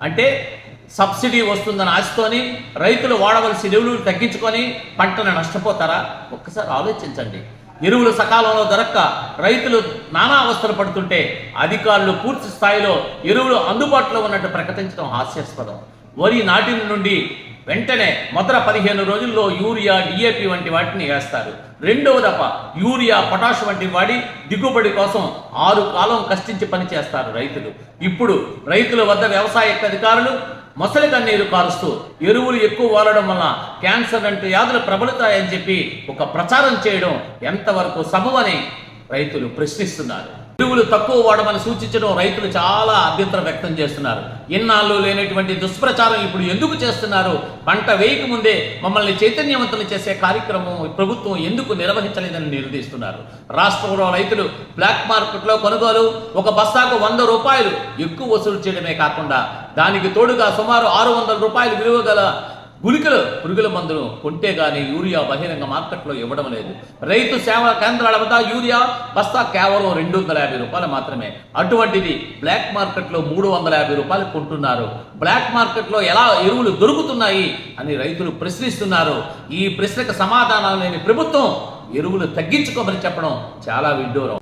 అంటే సబ్సిడీ వస్తుందని ఆశతోని రైతులు వాడవలసిన ఎరువులు తగ్గించుకొని పంటను నష్టపోతారా? ఒక్కసారి ఆలోచించండి. ఎరువులు సకాలంలో దొరక్క రైతులు నానా అవస్థలు పడుతుంటే అధికారులు పూర్తి స్థాయిలో ఎరువులు అందుబాటులో ఉన్నట్టు ప్రకటించడం హాస్యాస్పదం. వరి నాటిన నుండి వెంటనే మొదట పదిహేను రోజుల్లో యూరియా డిఏపి వంటి వాటిని వేస్తారు. రెండవ దఫ యూరియా పొటాష్ వంటి వాడి దిగుబడి కోసం ఆరు కాలం కష్టించి పని చేస్తారు రైతులు. ఇప్పుడు రైతుల వద్ద వ్యవసాయ అధికారులు మొసలి కన్నీరు కారుస్తూ ఎరువులు ఎక్కువ వాడడం వల్ల క్యాన్సర్ వంటి వ్యాధులు ప్రబలుతాయని చెప్పి ఒక ప్రచారం చేయడం ఎంతవరకు సబవని రైతులు ప్రశ్నిస్తున్నారు. ఎరువులు తక్కువ వాడమని సూచించడం రైతులు చాలా అభ్యంతరం వ్యక్తం చేస్తున్నారు. ఇన్నాళ్ళు లేనటువంటి దుష్ప్రచారం ఇప్పుడు ఎందుకు చేస్తున్నారు? పంట వేయక ముందే మమ్మల్ని చైతన్యవంతులు చేసే కార్యక్రమం ప్రభుత్వం ఎందుకు నిర్వహించలేదని నిలదీస్తున్నారు రాష్ట్రంలో రైతులు బ్లాక్ మార్కెట్లో కొనుగోలు ఒక బస్తాకు వంద రూపాయలు ఎక్కువ వసూలు చేయడమే కాకుండా దానికి తోడుగా సుమారు ఆరు వందల రూపాయలు విలువ గల గుళికలు పురుగుల మందులు కొంటే కానీ యూరియా బహిరంగ మార్కెట్లో ఇవ్వడం లేదు. రైతు సేవా కేంద్రాల వద్ద యూరియా బస్తా కేవలం రెండు వందల యాభై రూపాయలు మాత్రమే. అటువంటిది బ్లాక్ మార్కెట్లో మూడు వందల యాభై రూపాయలు కొంటున్నారు. బ్లాక్ మార్కెట్లో ఎలా ఎరువులు దొరుకుతున్నాయి అని రైతులు ప్రశ్నిస్తున్నారు. ఈ ప్రశ్నకు సమాధానాలు లేని ప్రభుత్వం ఎరువులు తగ్గించుకోమని చెప్పడం చాలా విడ్డూరం.